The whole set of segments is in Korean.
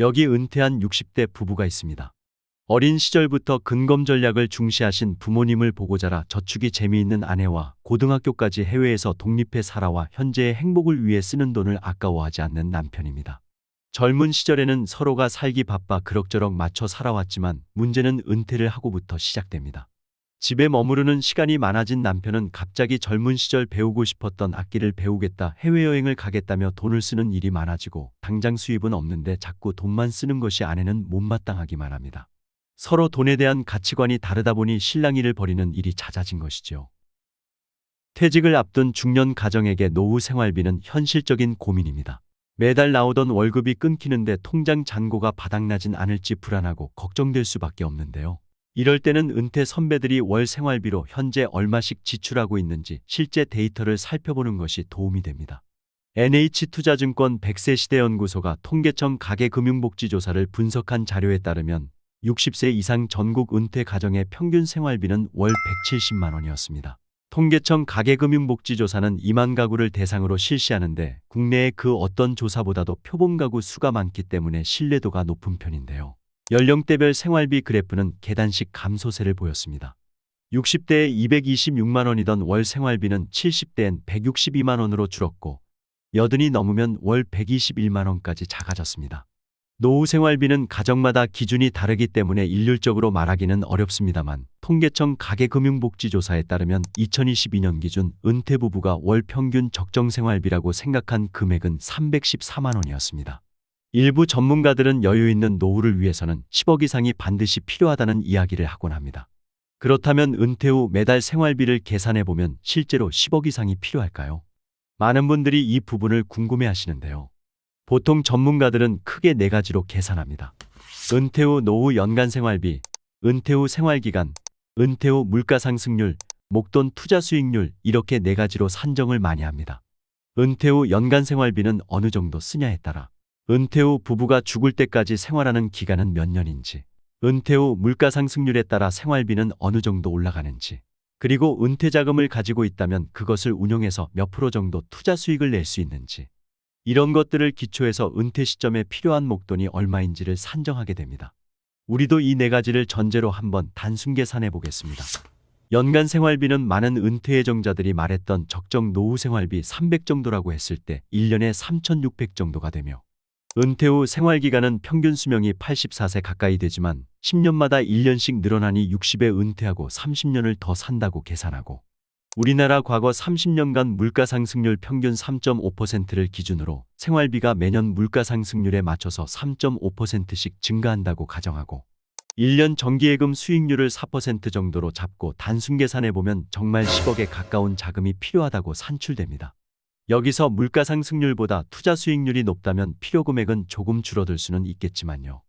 여기 은퇴한 60대 부부가 있습니다. 어린 시절부터 근검 전략을 중시하신 부모님을 보고 자라 저축이 재미있는 아내와 고등학교까지 해외에서 독립해 살아와 현재의 행복을 위해 쓰는 돈을 아까워하지 않는 남편입니다. 젊은 시절에는 서로가 살기 바빠 그럭저럭 맞춰 살아왔지만 문제는 은퇴를 하고부터 시작됩니다. 집에 머무르는 시간이 많아진 남편은 갑자기 젊은 시절 배우고 싶었던 악기를 배우겠다, 해외여행을 가겠다며 돈을 쓰는 일이 많아지고 당장 수입은 없는데 자꾸 돈만 쓰는 것이 아내는 못마땅하기만 합니다. 서로 돈에 대한 가치관이 다르다 보니 일을 벌이는 일이 잦아진 것이죠. 퇴직을 앞둔 중년 가정에게 노후 생활비는 현실적인 고민입니다. 매달 나오던 월급이 끊기는데 통장 잔고가 바닥나진 않을지 불안하고 걱정될 수밖에 없는데요. 이럴 때는 은퇴 선배들이 월 생활비로 현재 얼마씩 지출하고 있는지 실제 데이터를 살펴보는 것이 도움이 됩니다. NH투자증권 100세 시대연구소가 통계청 가계금융복지조사를 분석한 자료에 따르면 60세 이상 전국 은퇴 가정의 평균 생활비는 월 170만 원이었습니다. 통계청 가계금융복지조사는 2만 가구를 대상으로 실시하는데 국내의 그 어떤 조사보다도 표본 가구 수가 많기 때문에 신뢰도가 높은 편인데요. 연령대별 생활비 그래프는 계단식 감소세를 보였습니다. 60대에 226만 원이던 월 생활비는 70대엔 162만 원으로 줄었고 여든이 넘으면 월 121만 원까지 작아졌습니다. 노후 생활비는 가정마다 기준이 다르기 때문에 일률적으로 말하기는 어렵습니다만 통계청 가계금융복지조사에 따르면 2022년 기준 은퇴 부부가 월 평균 적정 생활비라고 생각한 금액은 314만 원이었습니다. 일부 전문가들은 여유 있는 노후를 위해서는 10억 이상이 반드시 필요하다는 이야기를 하곤 합니다. 그렇다면 은퇴 후 매달 생활비를 계산해 보면 실제로 10억 이상이 필요할까요? 많은 분들이 이 부분을 궁금해 하시는데요. 보통 전문가들은 크게 네 가지로 계산합니다. 은퇴 후 노후 연간 생활비, 은퇴 후 생활기간, 은퇴 후 물가 상승률, 목돈 투자 수익률 이렇게 네 가지로 산정을 많이 합니다. 은퇴 후 연간 생활비는 어느 정도 쓰냐에 따라 은퇴 후 부부가 죽을 때까지 생활하는 기간은 몇 년인지, 은퇴 후 물가 상승률에 따라 생활비는 어느 정도 올라가는지, 그리고 은퇴 자금을 가지고 있다면 그것을 운용해서 몇 프로 정도 투자 수익을 낼 수 있는지, 이런 것들을 기초해서 은퇴 시점에 필요한 목돈이 얼마인지를 산정하게 됩니다. 우리도 이 네 가지를 전제로 한번 단순 계산해 보겠습니다. 연간 생활비는 많은 은퇴 예정자들이 말했던 적정 노후 생활비 300 정도라고 했을 때 1년에 3,600 정도가 되며 은퇴 후 생활기간은 평균 수명이 84세 가까이 되지만 10년마다 1년씩 늘어나니 60에 은퇴하고 30년을 더 산다고 계산하고 우리나라 과거 30년간 물가 상승률 평균 3.5%를 기준으로 생활비가 매년 물가 상승률에 맞춰서 3.5%씩 증가한다고 가정하고 1년 정기예금 수익률을 4% 정도로 잡고 단순 계산해 보면 정말 10억에 가까운 자금이 필요하다고 산출됩니다. 여기서 물가 상승률보다 투자 수익률이 높다면 필요 금액은 조금 줄어들 수는 있겠지만요.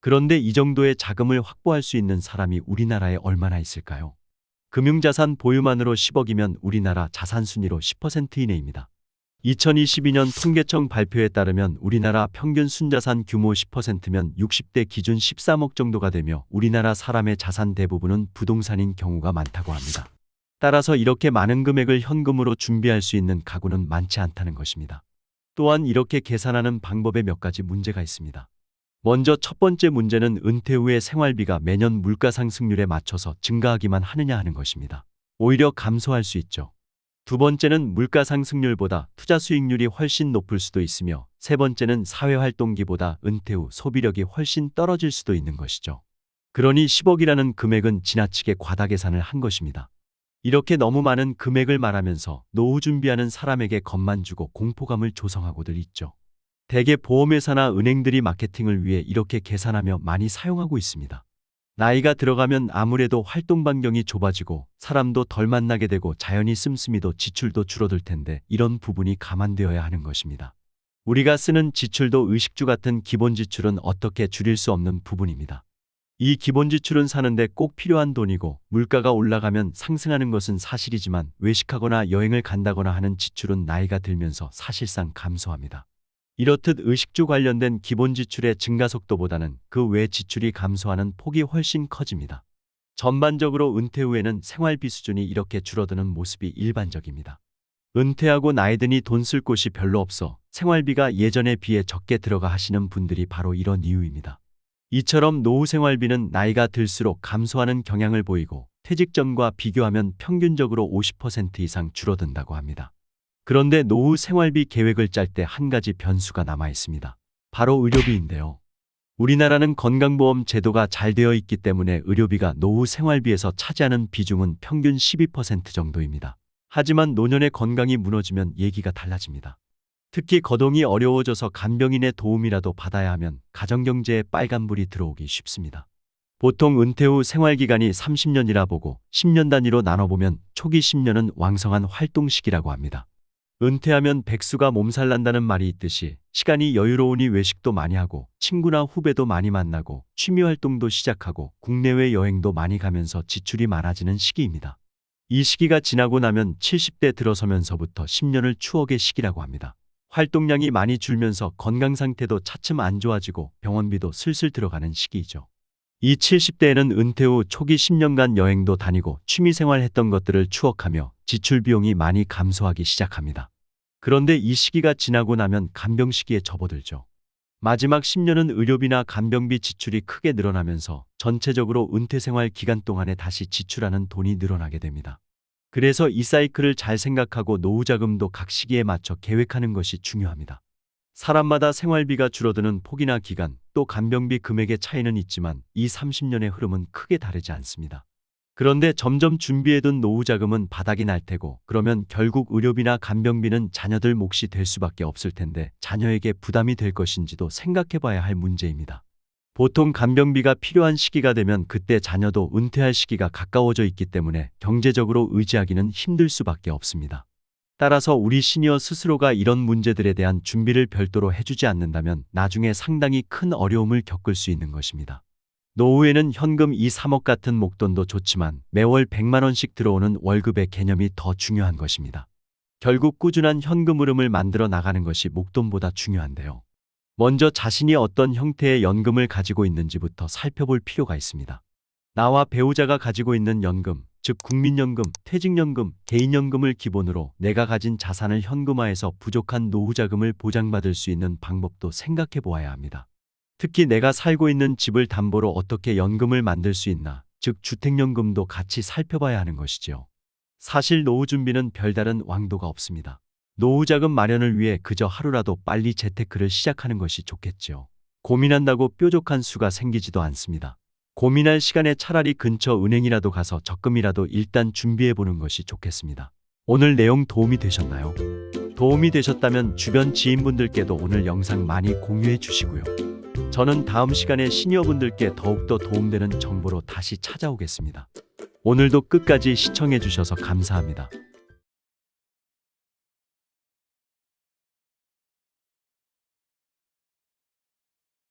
그런데 이 정도의 자금을 확보할 수 있는 사람이 우리나라에 얼마나 있을까요? 금융자산 보유만으로 10억이면 우리나라 자산 순위로 10% 이내입니다. 2022년 통계청 발표에 따르면 우리나라 평균 순자산 규모 10%면 60대 기준 13억 정도가 되며 우리나라 사람의 자산 대부분은 부동산인 경우가 많다고 합니다. 따라서 이렇게 많은 금액을 현금으로 준비할 수 있는 가구는 많지 않다는 것입니다. 또한 이렇게 계산하는 방법에 몇 가지 문제가 있습니다. 먼저 첫 번째 문제는 은퇴 후의 생활비가 매년 물가 상승률에 맞춰서 증가하기만 하느냐 하는 것입니다. 오히려 감소할 수 있죠. 두 번째는 물가 상승률보다 투자 수익률이 훨씬 높을 수도 있으며 세 번째는 사회활동기보다 은퇴 후 소비력이 훨씬 떨어질 수도 있는 것이죠. 그러니 10억이라는 금액은 지나치게 과다 계산을 한 것입니다. 이렇게 너무 많은 금액을 말하면서 노후 준비하는 사람에게 겁만 주고 공포감을 조성하고들 있죠. 대개 보험회사나 은행들이 마케팅을 위해 이렇게 계산하며 많이 사용하고 있습니다. 나이가 들어가면 아무래도 활동 반경이 좁아지고 사람도 덜 만나게 되고 자연히 씀씀이도 지출도 줄어들 텐데 이런 부분이 감안되어야 하는 것입니다. 우리가 쓰는 지출도 의식주 같은 기본 지출은 어떻게 줄일 수 없는 부분입니다. 이 기본 지출은 사는데 꼭 필요한 돈이고 물가가 올라가면 상승하는 것은 사실이지만 외식하거나 여행을 간다거나 하는 지출은 나이가 들면서 사실상 감소합니다. 이렇듯 의식주 관련된 기본 지출의 증가 속도보다는 그 외 지출이 감소하는 폭이 훨씬 커집니다. 전반적으로 은퇴 후에는 생활비 수준이 이렇게 줄어드는 모습이 일반적입니다. 은퇴하고 나이 드니 돈 쓸 곳이 별로 없어 생활비가 예전에 비해 적게 들어가 하시는 분들이 바로 이런 이유입니다. 이처럼 노후 생활비는 나이가 들수록 감소하는 경향을 보이고 퇴직 전과 비교하면 평균적으로 50% 이상 줄어든다고 합니다. 그런데 노후 생활비 계획을 짤 때 한 가지 변수가 남아 있습니다. 바로 의료비인데요. 우리나라는 건강보험 제도가 잘 되어 있기 때문에 의료비가 노후 생활비에서 차지하는 비중은 평균 12% 정도입니다. 하지만 노년의 건강이 무너지면 얘기가 달라집니다. 특히 거동이 어려워져서 간병인의 도움이라도 받아야 하면 가정경제에 빨간불이 들어오기 쉽습니다. 보통 은퇴 후 생활기간이 30년이라 보고 10년 단위로 나눠보면 초기 10년은 왕성한 활동 시기라고 합니다. 은퇴하면 백수가 몸살 난다는 말이 있듯이 시간이 여유로우니 외식도 많이 하고 친구나 후배도 많이 만나고 취미 활동도 시작하고 국내외 여행도 많이 가면서 지출이 많아지는 시기입니다. 이 시기가 지나고 나면 70대 들어서면서부터 10년을 추억의 시기라고 합니다. 활동량이 많이 줄면서 건강 상태도 차츰 안 좋아지고 병원비도 슬슬 들어가는 시기이죠. 이 70대에는 은퇴 후 초기 10년간 여행도 다니고 취미생활 했던 것들을 추억하며 지출 비용이 많이 감소하기 시작합니다. 그런데 이 시기가 지나고 나면 간병 시기에 접어들죠. 마지막 10년은 의료비나 간병비 지출이 크게 늘어나면서 전체적으로 은퇴 생활 기간 동안에 다시 지출하는 돈이 늘어나게 됩니다. 그래서 이 사이클을 잘 생각하고 노후 자금도 각 시기에 맞춰 계획하는 것이 중요합니다. 사람마다 생활비가 줄어드는 폭이나 기간, 또 간병비 금액의 차이는 있지만 이 30년의 흐름은 크게 다르지 않습니다. 그런데 점점 준비해둔 노후 자금은 바닥이 날 테고 그러면 결국 의료비나 간병비는 자녀들 몫이 될 수밖에 없을 텐데 자녀에게 부담이 될 것인지도 생각해 봐야 할 문제입니다. 보통 간병비가 필요한 시기가 되면 그때 자녀도 은퇴할 시기가 가까워져 있기 때문에 경제적으로 의지하기는 힘들 수밖에 없습니다. 따라서 우리 시니어 스스로가 이런 문제들에 대한 준비를 별도로 해주지 않는다면 나중에 상당히 큰 어려움을 겪을 수 있는 것입니다. 노후에는 현금 2, 3억 같은 목돈도 좋지만 매월 100만 원씩 들어오는 월급의 개념이 더 중요한 것입니다. 결국 꾸준한 현금 흐름을 만들어 나가는 것이 목돈보다 중요한데요. 먼저 자신이 어떤 형태의 연금을 가지고 있는지부터 살펴볼 필요가 있습니다. 나와 배우자가 가지고 있는 연금, 즉 국민연금, 퇴직연금, 개인연금을 기본으로 내가 가진 자산을 현금화해서 부족한 노후 자금을 보장받을 수 있는 방법도 생각해 보아야 합니다. 특히 내가 살고 있는 집을 담보로 어떻게 연금을 만들 수 있나, 즉 주택연금도 같이 살펴봐야 하는 것이지요. 사실 노후 준비는 별다른 왕도가 없습니다. 노후 자금 마련을 위해 그저 하루라도 빨리 재테크를 시작하는 것이 좋겠지요. 고민한다고 뾰족한 수가 생기지도 않습니다. 고민할 시간에 차라리 근처 은행이라도 가서 적금이라도 일단 준비해 보는 것이 좋겠습니다. 오늘 내용 도움이 되셨나요? 도움이 되셨다면 주변 지인분들께도 오늘 영상 많이 공유해 주시고요. 저는 다음 시간에 시니어분들께 더욱더 도움되는 정보로 다시 찾아오겠습니다. 오늘도 끝까지 시청해 주셔서 감사합니다.